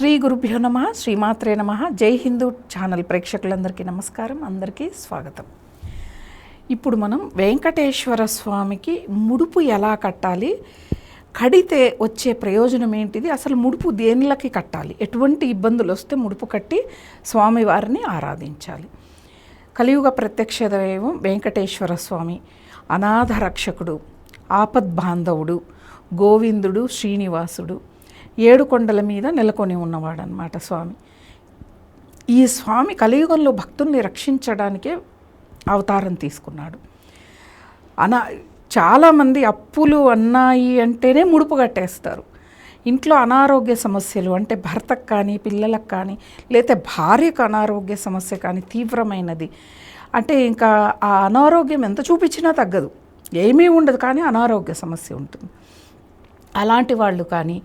శ్రీ గురుభ్యో నమ శ్రీమాత్రే నమ. జై హిందూ ఛానల్ ప్రేక్షకులందరికీ నమస్కారం అందరికీ స్వాగతం. ఇప్పుడు మనం వెంకటేశ్వర స్వామికి ముడుపు ఎలా కట్టాలి కడితే వచ్చే ప్రయోజనం ఏంటిది అసలు ముడుపు దేనిలకి కట్టాలి ఎటువంటి ఇబ్బందులు వస్తే ముడుపు కట్టి స్వామివారిని ఆరాధించాలి. కలియుగ ప్రత్యక్ష దైవం వెంకటేశ్వర స్వామి అనాథ రక్షకుడు ఆపద్బాంధవుడు గోవిందుడు శ్రీనివాసుడు ఏడు కొండల మీద నెలకొని ఉన్నవాడనమాట స్వామి. ఈ స్వామి కలియుగంలో భక్తుల్ని రక్షించడానికే అవతారం తీసుకున్నాడు. అనా చాలామంది అప్పులు అన్నాయి అంటేనే ముడుపు కట్టేస్తారు. ఇంట్లో అనారోగ్య సమస్యలు అంటే భర్తకు కానీ పిల్లలకు కానీ లేతే భార్యకు అనారోగ్య సమస్య కానీ తీవ్రమైనది. అంటే ఇంకా ఆ అనారోగ్యం ఎంత చూపించినా తగ్గదు. ఏమీ ఉండదు కానీ అనారోగ్య సమస్య ఉంటుంది. అలాంటి వాళ్ళు కానీ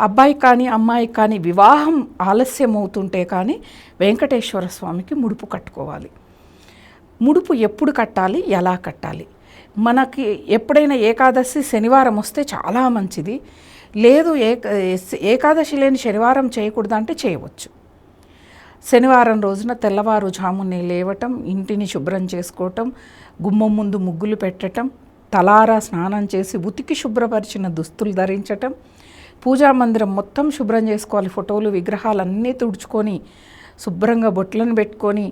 అబ్బాయి కానీ అమ్మాయి కానీ వివాహం ఆలస్యం అవుతుంటే కానీ వెంకటేశ్వర స్వామికి ముడుపు కట్టుకోవాలి. ముడుపు ఎప్పుడు కట్టాలి? ఎలా కట్టాలి? మనకి ఎప్పుడైనా ఏకాదశి శనివారం వస్తే చాలా మంచిది. లేదు ఏకాదశి లేని శనివారం చేయకూడదంటే చేయవచ్చు. శనివారం రోజున తెల్లవారుజామునే లేవటం ఇంటిని శుభ్రం చేసుకోవటం గుమ్మం ముందు ముగ్గులు పెట్టటం తలారా స్నానం చేసి ఉతికి శుభ్రపరిచిన దుస్తులు ధరించటం పూజా మందిరం మొత్తం శుభ్రం చేసుకోవాలి. ఫోటోలు విగ్రహాలన్నీ తుడుచుకొని శుభ్రంగా బొట్లను పెట్టుకొని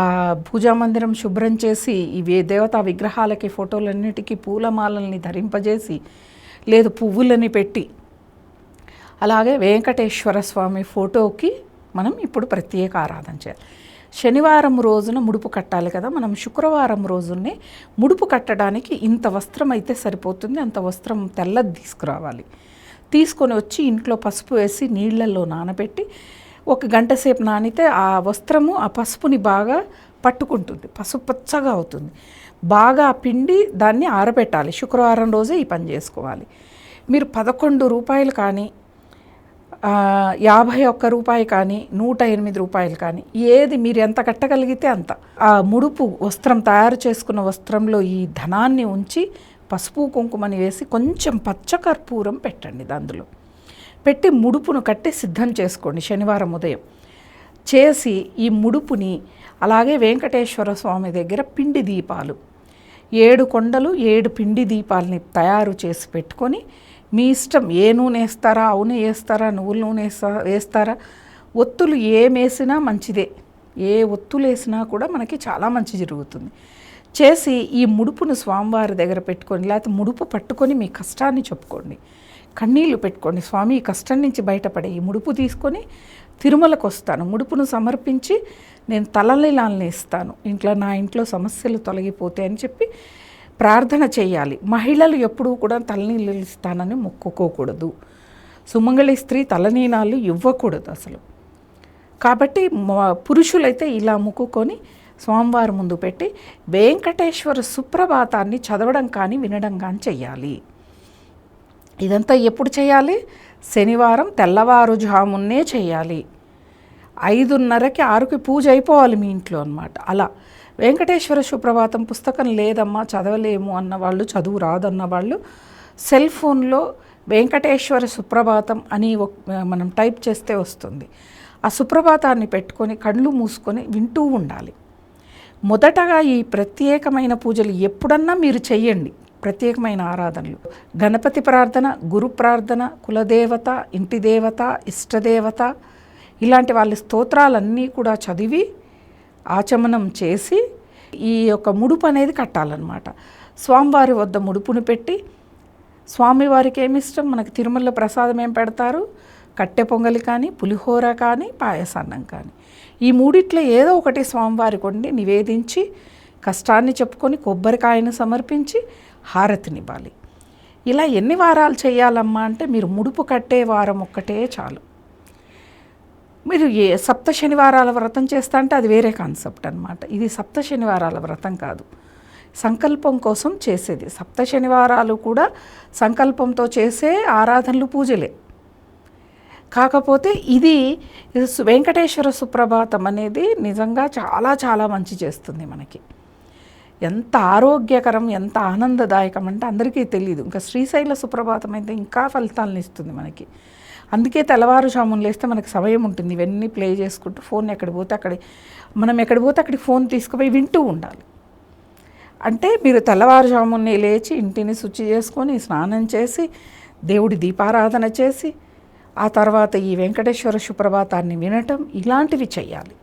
ఆ పూజా మందిరం శుభ్రం చేసి ఇవి దేవతా విగ్రహాలకి ఫోటోలన్నిటికీ పూలమాలల్ని ధరింపజేసి లేదు పువ్వులని పెట్టి అలాగే వెంకటేశ్వర స్వామి ఫోటోకి మనం ఇప్పుడు ప్రత్యేక ఆరాధన చేయాలి. శనివారం రోజున ముడుపు కట్టాలి కదా మనం శుక్రవారం రోజునే ముడుపు కట్టడానికి ఇంత వస్త్రం అయితే సరిపోతుంది అంత వస్త్రం తెల్లది తీసుకురావాలి. తీసుకొని వచ్చి ఇంట్లో పసుపు వేసి నీళ్ళల్లో నానబెట్టి ఒక గంట సేపు నానితే ఆ వస్త్రము ఆ పసుపుని బాగా పట్టుకుంటుంది పసుపు పచ్చగా అవుతుంది. బాగా పిండి దాన్ని ఆరబెట్టాలి శుక్రవారం రోజే ఈ పని చేసుకోవాలి. మీరు పదకొండు రూపాయలు కానీ యాభై ఒక్క రూపాయి కానీ నూట ఎనిమిది రూపాయలు కానీ ఏది మీరు ఎంత కట్టగలిగితే అంత. ఆ ముడుపు వస్త్రం తయారు చేసుకున్న వస్త్రంలో ఈ ధనాన్ని ఉంచి పసుపు కుంకుమని వేసి కొంచెం పచ్చకర్పూరం పెట్టండి అందులో పెట్టి ముడుపును కట్టి సిద్ధం చేసుకోండి శనివారం ఉదయం. చేసి ఈ ముడుపుని అలాగే వెంకటేశ్వర స్వామి దగ్గర పిండి దీపాలు. ఏడు కొండలు ఏడు పిండి దీపాలని తయారు చేసి పెట్టుకొని మీ ఇష్టం ఏ నూనె వేస్తారా అవును వేస్తారా నువ్వుల నూనె వేస్తా వేస్తారా? ఒత్తులు ఏమేసినా మంచిదే. ఏ ఒత్తులు వేసినా కూడా మనకి చాలా మంచి జరుగుతుంది. చేసి ఈ ముడుపును స్వామివారి దగ్గర పెట్టుకొని లేకపోతే ముడుపు పట్టుకొని మీ కష్టాన్ని చెప్పుకోండి. కన్నీళ్ళు పెట్టుకోండి. స్వామి ఈ కష్టం నుంచి బయటపడే ఈ ముడుపు తీసుకొని తిరుమలకు వస్తాను. ముడుపును సమర్పించి నేను తలలీలాలని ఇస్తాను. ఇంట్లో నా ఇంట్లో సమస్యలు తొలగిపోతాయి అని చెప్పి ప్రార్థన చేయాలి. మహిళలు ఎప్పుడూ కూడా తలనీళ్ళు ఇస్తానని మొక్కుకోకూడదు. సుమంగళి స్త్రీ తలనీలాలు ఇవ్వకూడదు అసలు. కాబట్టి పురుషులైతే ఇలా ముక్కుకొని స్వామివారి ముందు పెట్టి వెంకటేశ్వర సుప్రభాతాన్ని చదవడం కానీ వినడం కానీ చెయ్యాలి. ఇదంతా ఎప్పుడు చేయాలి? శనివారం తెల్లవారుజామున్నే చేయాలి. ఐదున్నరకి ఆరుకి పూజ అయిపోవాలి మీ ఇంట్లో అనమాట అలా వెంకటేశ్వర సుప్రభాతం పుస్తకం లేదమ్మా చదవలేము అన్న వాళ్ళు చదువు రాదన్న వాళ్ళు సెల్ ఫోన్లో వెంకటేశ్వర సుప్రభాతం అని ఒక- మనం టైప్ చేస్తే వస్తుంది. ఆ సుప్రభాతాన్ని పెట్టుకొని కళ్ళు మూసుకొని వింటూ ఉండాలి. మొదటగా ఈ ప్రత్యేకమైన పూజలు ఎప్పుడన్నా మీరు చెయ్యండి. ప్రత్యేకమైన ఆరాధనలు. గణపతి ప్రార్థన గురు ప్రార్థన కులదేవత ఇంటి దేవత ఇష్టదేవత ఇలాంటి వాళ్ళ స్తోత్రాలన్నీ కూడా చదివి ఆచమనం చేసి ఈ యొక్క ముడుపు అనేది కట్టాలన్నమాట. స్వామివారి వద్ద ముడుపును పెట్టి స్వామివారికి ఏమి ఇష్టం? మనకి తిరుమలలో ప్రసాదం ఏం పెడతారు? కట్టె పొంగలి కానీ పులిహోర కానీ పాయసాన్నం కానీ. ఈ మూడిట్లో ఏదో ఒకటి స్వామివారి వండి నివేదించి కష్టాన్ని చెప్పుకొని కొబ్బరికాయను సమర్పించి హారతినివ్వాలి ఇలా ఎన్ని వారాలు చేయాలమ్మా అంటే మీరు ముడుపు కట్టే వారం ఒక్కటే చాలు. మీరు ఏ సప్త శనివారాల వ్రతం చేస్తా అంటే అది వేరే కాన్సెప్ట్ అనమాట ఇది సప్త శనివారాల వ్రతం కాదు. సంకల్పం కోసం చేసేది. సప్త శనివారాలు కూడా సంకల్పంతో చేసే ఆరాధనలు పూజలే. కాకపోతే ఇది వెంకటేశ్వర సుప్రభాతం అనేది నిజంగా చాలా చాలా మంచి చేస్తుంది మనకి. ఎంత ఆరోగ్యకరం ఎంత ఆనందదాయకం అంటే అందరికీ తెలియదు ఇంకా శ్రీశైల సుప్రభాతం అయితే ఇంకా ఫలితాలను ఇస్తుంది మనకి. అందుకే తెల్లవారుజామున లేస్తే మనకు సమయం ఉంటుంది. ఇవన్నీ ప్లే చేసుకుంటూ ఫోన్ ఎక్కడ పోతే అక్కడ మనం ఎక్కడ పోతే అక్కడికి ఫోన్ తీసుకుపోయి వింటూ ఉండాలి. అంటే మీరు తెల్లవారుజామునే లేచి ఇంటిని శుచి చేసుకొని స్నానం చేసి దేవుడి దీపారాధన చేసి ఆ తర్వాత ఈ వెంకటేశ్వర సుప్రభాతాన్ని వినటం ఇలాంటివి చేయాలి.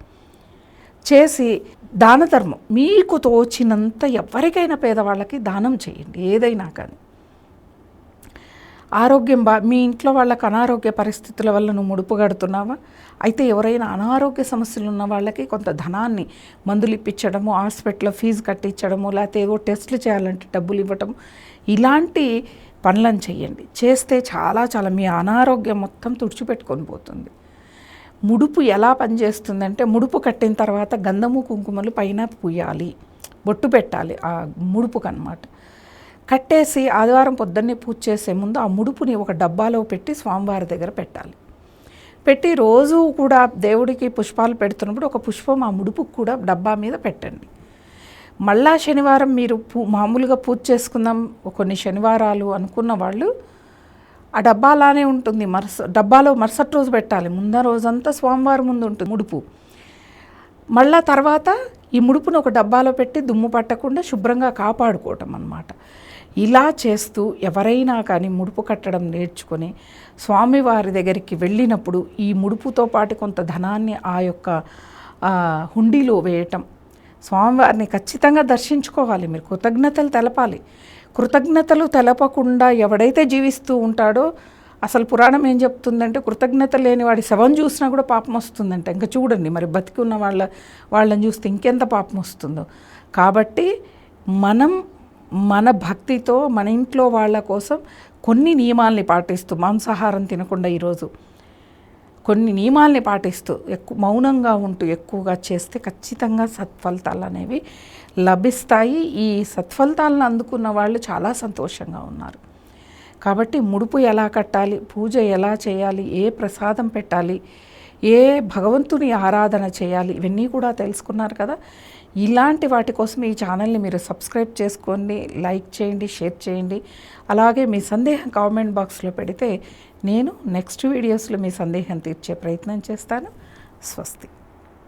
చేసి దాన ధర్మం మీకు తోచినంత ఎవరికైనా పేదవాళ్ళకి దానం చేయండి ఏదైనా కానీ. ఆరోగ్యం బా మీ ఇంట్లో వాళ్ళకి అనారోగ్య పరిస్థితుల వల్ల నువ్వు ముడుపు కడుతున్నావా? అయితే ఎవరైనా అనారోగ్య సమస్యలు ఉన్న వాళ్ళకి కొంత ధనాన్ని మందులు ఇప్పించడము హాస్పిటల్లో ఫీజు కట్టించడము లేకపోతే ఏదో టెస్టులు చేయాలంటే డబ్బులు ఇవ్వటం ఇలాంటి పనులను చేయండి. చేస్తే చాలా చాలా మీ అనారోగ్యం మొత్తం తుడిచిపెట్టుకొని పోతుంది. ముడుపు ఎలా పనిచేస్తుందంటే ముడుపు కట్టిన తర్వాత గంధము కుంకుమలు పైన పూయాలి. బొట్టు పెట్టాలి. ఆ ముడుపుకు అనమాట కట్టేసి ఆదివారం పొద్దున్నే పూజ చేసే ముందు ఆ ముడుపుని ఒక డబ్బాలో పెట్టి స్వామివారి దగ్గర పెట్టాలి. పెట్టి రోజు కూడా దేవుడికి పుష్పాలు పెడుతున్నప్పుడు ఒక పుష్పం ఆ ముడుపుకు కూడా డబ్బా మీద పెట్టండి. మళ్ళా శనివారం మీరు పూ మామూలుగా పూజ చేసుకుందాం కొన్ని శనివారాలు అనుకున్న వాళ్ళు ఆ డబ్బా అలానే ఉంటుంది మరుస డబ్బాలో మరుసటి రోజు పెట్టాలి. ముందర రోజంతా స్వామివారం ముందు ఉంటుంది ముడుపు. మళ్ళా తర్వాత ఈ ముడుపును ఒక డబ్బాలో పెట్టి దుమ్ము పట్టకుండా శుభ్రంగా కాపాడుకోవటం అన్నమాట. ఇలా చేస్తూ ఎవరైనా కానీ ముడుపు కట్టడం నేర్చుకొని స్వామివారి దగ్గరికి వెళ్ళినప్పుడు ఈ ముడుపుతో పాటు కొంత ధనాన్ని ఆ యొక్క హుండీలో వేయటం స్వామివారిని ఖచ్చితంగా దర్శించుకోవాలి. మీరు కృతజ్ఞతలు తెలపాలి. కృతజ్ఞతలు తెలపకుండా ఎవడైతే జీవిస్తూ ఉంటాడో అసలు పురాణం ఏం చెప్తుందంటే కృతజ్ఞత లేని వాడి శవం చూసినా కూడా పాపం వస్తుందంట. ఇంకా చూడండి మరి బతికి ఉన్న వాళ్ళ వాళ్ళని చూస్తే ఇంకెంత పాపం వస్తుందో. కాబట్టి మనం మన భక్తితో మన ఇంట్లో వాళ్ళ కోసం కొన్ని నియమాల్ని పాటిస్తూ మాంసాహారం తినకుండా ఈరోజు కొన్ని నియమాల్ని పాటిస్తూ ఎక్కువ మౌనంగా ఉంటూ ఎక్కువగా చేస్తే ఖచ్చితంగా సత్ఫలితాలు అనేవి లభిస్తాయి. ఈ సత్ఫలితాలను అందుకున్న వాళ్ళు చాలా సంతోషంగా ఉన్నారు. కాబట్టి ముడుపు ఎలా కట్టాలి? పూజ ఎలా చేయాలి? ఏ ప్రసాదం పెట్టాలి? ఏ భగవంతుని ఆరాధన చేయాలి? ఇవన్నీ కూడా తెలుసుకున్నారు కదా. ఇలాంటి వాటి కోసం ఈ ఛానల్ని మీరు సబ్స్క్రైబ్ చేసుకోండి లైక్ చేయండి షేర్ చేయండి. అలాగే మీ సందేహం కామెంట్ బాక్స్లో పెడితే నేను నెక్స్ట్ వీడియోస్లో మీ సందేహం తీర్చే ప్రయత్నం చేస్తాను. స్వస్తి.